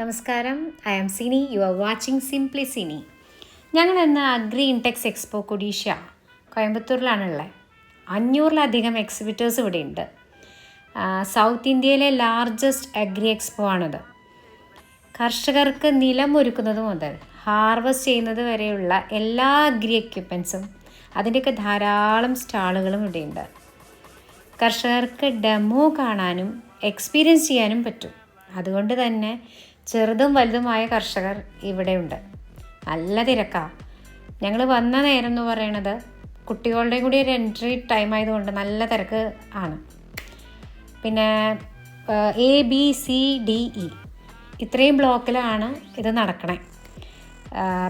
നമസ്കാരം. I am Cini you are watching simply Cini ഞങ്ങൾ ഇന്ന് അഗ്രി ഇൻടെക്സ് എക്സ്പോ കൊഡീഷ്യ കോയമ്പത്തൂരിലാണുള്ളത് അഞ്ഞൂറിലധികം എക്സിബിറ്റേഴ്സ് ഇവിടെ ഉണ്ട് സൗത്ത് ഇന്ത്യയിലെ ലാർജസ്റ്റ് അഗ്രി എക്സ്പോ ആണിത്. കർഷകർക്ക് നിലം ഒരുക്കുന്നത് മുതൽ ഹാർവസ്റ്റ് ചെയ്യുന്നത് വരെയുള്ള എല്ലാ അഗ്രി എക്യുപ്മെൻസും അതിന്റെയൊക്കെ ധാരാളം സ്റ്റാളുകളും ഇവിടെയുണ്ട്. കർഷകർക്ക് ഡെമോ കാണാനും എക്സ്പീരിയൻസ് ചെയ്യാനും പറ്റും. അതുകൊണ്ട് തന്നെ ചെറുതും വലുതുമായ കർഷകർ ഇവിടെയുണ്ട്. നല്ല തിരക്കാ. ഞങ്ങൾ വന്ന നേരം എന്ന് പറയണത് കുട്ടികളുടെയും കൂടി ഒരു എൻട്രി ടൈം ആയതുകൊണ്ട് നല്ല തിരക്ക് ആണ്. പിന്നെ A B C D E ഇത്രയും ബ്ലോക്കിലാണ് ഇത് നടക്കണേ.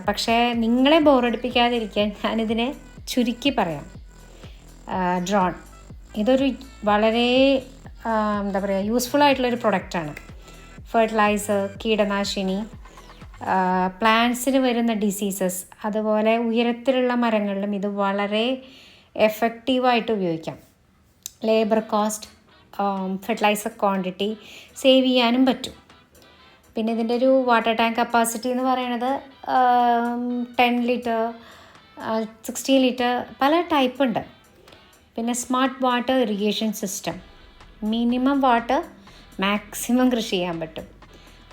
പക്ഷേ നിങ്ങളെ ബോറടിപ്പിക്കാതിരിക്കാൻ ഞാനിതിനെ ചുരുക്കി പറയാം. ഡ്രോൺ ഇതൊരു വളരെ എന്താ പറയുക യൂസ്ഫുൾ ആയിട്ടുള്ളൊരു പ്രൊഡക്റ്റാണ് ഫെർട്ടിലൈസർ കീടനാശിനി പ്ലാന്റ്സിന് വരുന്ന ഡിസീസസ് അതുപോലെ ഉയരത്തിലുള്ള മരങ്ങളിലും ഇത് വളരെ എഫക്റ്റീവായിട്ട് ഉപയോഗിക്കാം. Labour cost fertiliser quantity save ചെയ്യാനും പറ്റും. പിന്നെ ഇതിന്റെ ഒരു വാട്ടർ ടാങ്ക് കപ്പാസിറ്റി എന്ന് പറയുന്നത് ടെൻ ലിറ്റർ സിക്സ്റ്റീൻ ലിറ്റർ പല ടൈപ്പ് ഉണ്ട്. പിന്നെ smart water irrigation system minimum water maximum കൃഷി ചെയ്യാൻ പറ്റും.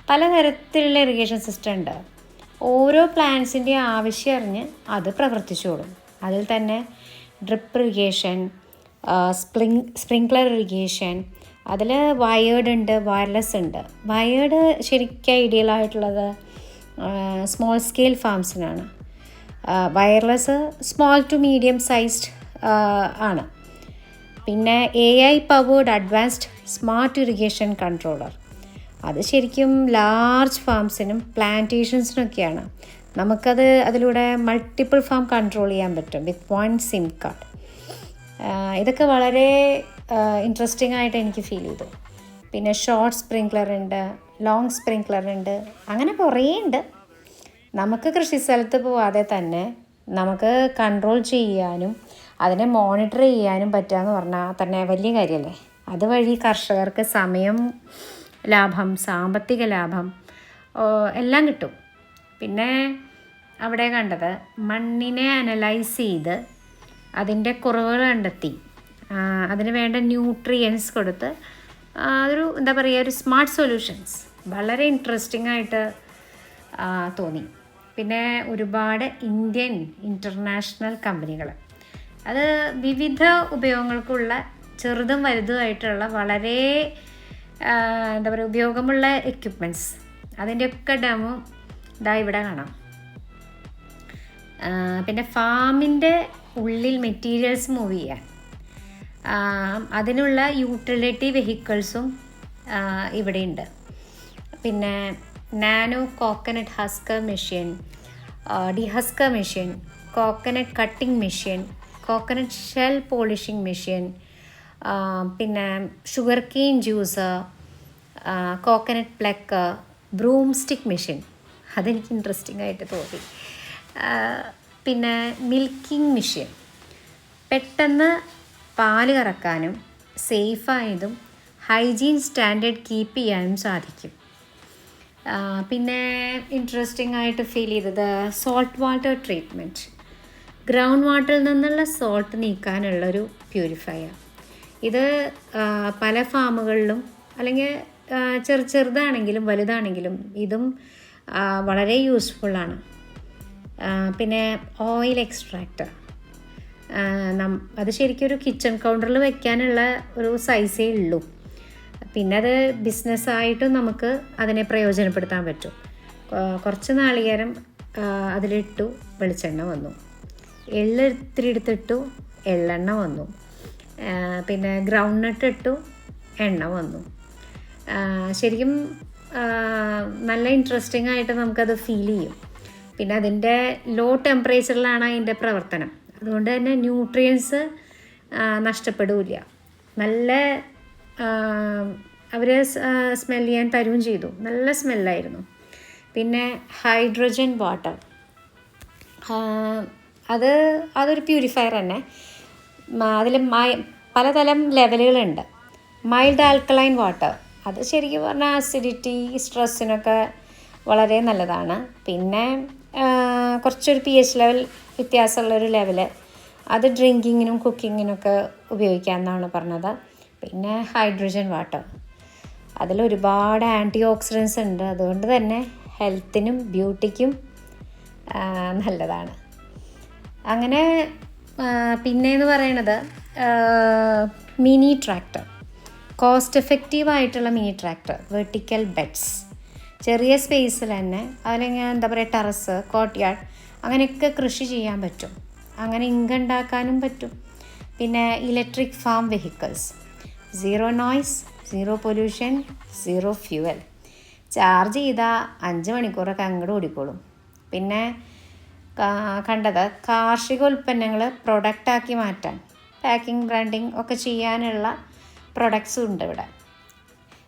പലതരത്തിലുള്ള ഇറിഗേഷൻ സിസ്റ്റം ഉണ്ട്. ഓരോ പ്ലാന്റ്സിന്റെ ആവശ്യം അറിഞ്ഞ് അത് പ്രവർത്തിച്ചോളും അതിൽ തന്നെ drip irrigation spring sprinkler irrigation അതിൽ വയേർഡ് ഉണ്ട് വയർലെസ് ഉണ്ട്. വയേർഡ് ശരിക്കും ഐഡിയൽ ആയിട്ടുള്ളത് small scale ഫാംസിനാണ് wireless small to medium sized ആണ്. പിന്നെ A I powered advanced smart irrigation controller. അത് ശരിക്കും ലാർജ് ഫാംസിനും പ്ലാന്റേഷൻസിനൊക്കെയാണ്. നമുക്കത് അതിലൂടെ മൾട്ടിപ്പിൾ ഫാം കൺട്രോൾ ചെയ്യാൻ പറ്റും വിത്ത് വൺ സിം കാർഡ്. ഇതൊക്കെ വളരെ ഇൻട്രസ്റ്റിംഗ് ആയിട്ട് എനിക്ക് ഫീൽ ചെയ്തു. പിന്നെ ഷോർട്ട് സ്പ്രിങ്ക്ലർ ഉണ്ട് ലോങ് സ്പ്രിങ്ക്ലർ ഉണ്ട് അങ്ങനെ കുറേ ഉണ്ട്. നമുക്ക് കൃഷി സ്ഥലത്ത് പോവാതെ തന്നെ നമുക്ക് കൺട്രോൾ ചെയ്യാനും അതിനെ മോണിറ്റർ ചെയ്യാനും പറ്റുക എന്ന് പറഞ്ഞാൽ തന്നെ വലിയ കാര്യമല്ലേ അതുവഴി കർഷകർക്ക് സമയം ലാഭം സാമ്പത്തിക ലാഭം എല്ലാം കിട്ടും. പിന്നെ അവിടെ കണ്ടത് മണ്ണിനെ അനലൈസ് ചെയ്ത് അതിന്റെ കുറവുകൾ കണ്ടെത്തി. അതിന് വേണ്ട ന്യൂട്രിയൻസ് കൊടുത്ത് ഒരു എന്താ പറയുക ഒരു സ്മാർട്ട് സൊല്യൂഷൻസ്. വളരെ ഇൻട്രസ്റ്റിംഗ് ആയിട്ട് തോന്നി. പിന്നെ ഒരുപാട് ഇന്ത്യൻ ഇന്റർനാഷണൽ കമ്പനികൾ. അത് വിവിധ ഉപയോഗങ്ങൾക്കുള്ള ചെറുതും വലുതുമായിട്ടുള്ള വളരെ എന്താ പറയുക ഉപയോഗമുള്ള എക്യുപ്മെന്റ്സ് അതിന്റെയൊക്കെ ഡെമോ ഇതാ ഇവിടെ കാണാം. പിന്നെ ഫാമിന്റെ ഉള്ളിൽ മെറ്റീരിയൽസ് മൂവ് ചെയ്യാൻ. അതിനുള്ള യൂട്ടിലിറ്റി വെഹിക്കിൾസും ഇവിടെയുണ്ട്. പിന്നെ nano coconut husker machine dehusker machine coconut cutting machine coconut shell polishing machine പിന്നെ sugar cane juice coconut pluck broom stick machine അതെനിക്ക് ഇൻട്രസ്റ്റിംഗ് ആയിട്ട് തോന്നി. പിന്നെ മിൽക്കിംഗ് മെഷീൻ പെട്ടെന്ന് പാൽ കറക്കാനും സേഫായതും ഹൈജീൻ സ്റ്റാൻഡേർഡ് കീപ്പ് ചെയ്യാനും സാധിക്കും. പിന്നെ ഇൻട്രസ്റ്റിംഗ് ആയിട്ട് ഫീൽ ചെയ്തത് സോൾട്ട് വാട്ടർ ട്രീറ്റ്മെന്റ് ഗ്രൗണ്ട് വാട്ടറിൽ നിന്നുള്ള സോൾട്ട് നീക്കാനുള്ളൊരു പ്യൂരിഫയർ ഇത് പല ഫാമുകളിലും അല്ലെങ്കിൽ ചെറു ചെറുതാണെങ്കിലും വലുതാണെങ്കിലും ഇതും വളരെ യൂസ്ഫുള്ളാണ് പിന്നെ ഓയിൽ എക്സ്ട്രാക്ടർ അത് ശരിക്കും ഒരു കിച്ചൺ കൗണ്ടറിൽ വെക്കാനുള്ള ഒരു സൈസേ ഉള്ളൂ. പിന്നെ അത് ബിസിനസ്സായിട്ടും നമുക്ക് അതിനെ പ്രയോജനപ്പെടുത്താൻ പറ്റും. കുറച്ച് നാളികേരം അതിലിട്ടു വെളിച്ചെണ്ണ വന്നു. എള്ള് എടുത്തിട്ടു എള്ളെണ്ണ വന്നു. പിന്നെ ഗ്രൗണ്ട് നട്ട് ഇട്ടു എണ്ണ വന്നു. ശരിക്കും നല്ല ഇൻട്രസ്റ്റിംഗ് ആയിട്ട് നമുക്കത് ഫീൽ ചെയ്യും. പിന്നെ അതിന്റെ ലോ ടെമ്പറേച്ചറിലാണ് അതിന്റെ പ്രവർത്തനം. അതുകൊണ്ട് തന്നെ ന്യൂട്രിയൻസ് നഷ്ടപ്പെടില്ല. നല്ല അവർ സ്മെൽ ചെയ്യാൻ തരുകയും ചെയ്തു. നല്ല സ്മെല്ലായിരുന്നു പിന്നെ ഹൈഡ്രജൻ വാട്ടർ അത് അതൊരു പ്യൂരിഫയർ തന്നെ. അതിൽ മൈ പലതരം ലെവലുകളുണ്ട്. Mild alkaline water. അത് ശരിക്കും പറഞ്ഞാൽ അസിഡിറ്റി സ്ട്രെസ്സിനൊക്കെ വളരെ നല്ലതാണ്. പിന്നെ കുറച്ചൊരു പി എച്ച് ലെവൽ വ്യത്യാസമുള്ളൊരു ലെവൽ. അത് ഡ്രിങ്കിങ്ങിനും കുക്കിങ്ങിനൊക്കെ ഉപയോഗിക്കാമെന്നാണ് പറഞ്ഞത്. പിന്നെ ഹൈഡ്രജൻ വാട്ടർ. അതിൽ ഒരുപാട് ആന്റി ഓക്സിഡൻസ് ഉണ്ട്. അതുകൊണ്ട് തന്നെ ഹെൽത്തിനും ബ്യൂട്ടിക്കും നല്ലതാണ്. അങ്ങനെ പിന്നെയെന്ന് പറയണത് മിനി ട്രാക്ടർ. കോസ്റ്റ് എഫക്റ്റീവ് ആയിട്ടുള്ള മിനി ട്രാക്ടർ വെർട്ടിക്കൽ ബെഡ്സ്. ചെറിയ സ്പേസിൽ തന്നെ അല്ലെങ്കിൽ എന്താ പറയുക ടെറസ് കോട്ട്യാർഡ് അങ്ങനെയൊക്കെ കൃഷി ചെയ്യാൻ പറ്റും. അങ്ങനെ ഇൻകം ഉണ്ടാക്കാനും പറ്റും. പിന്നെ electric farm vehicles zero noise zero pollution zero fuel charge ചെയ്താൽ അഞ്ച് മണിക്കൂറൊക്കെ അങ്ങോട്ട് ഓടിക്കോളും. പിന്നെ കണ്ടത്. കാർഷിക ഉൽപ്പന്നങ്ങൾ പ്രൊഡക്റ്റാക്കി മാറ്റാൻ പാക്കിംഗ് ബ്രാൻഡിങ് ഒക്കെ ചെയ്യാനുള്ള പ്രൊഡക്ട്സും ഉണ്ട് ഇവിടെ.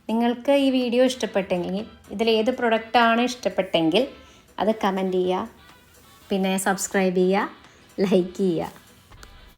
നിങ്ങൾക്ക് ഈ വീഡിയോ ഇഷ്ടപ്പെട്ടെങ്കിൽ ഇതിലേത് പ്രൊഡക്റ്റാണ് ഇഷ്ടപ്പെട്ടെങ്കിൽ അത് കമന്റ് ചെയ്യുക. പിന്നെ സബ്സ്ക്രൈബ് ചെയ്യുക ലൈക്ക് ചെയ്യുക.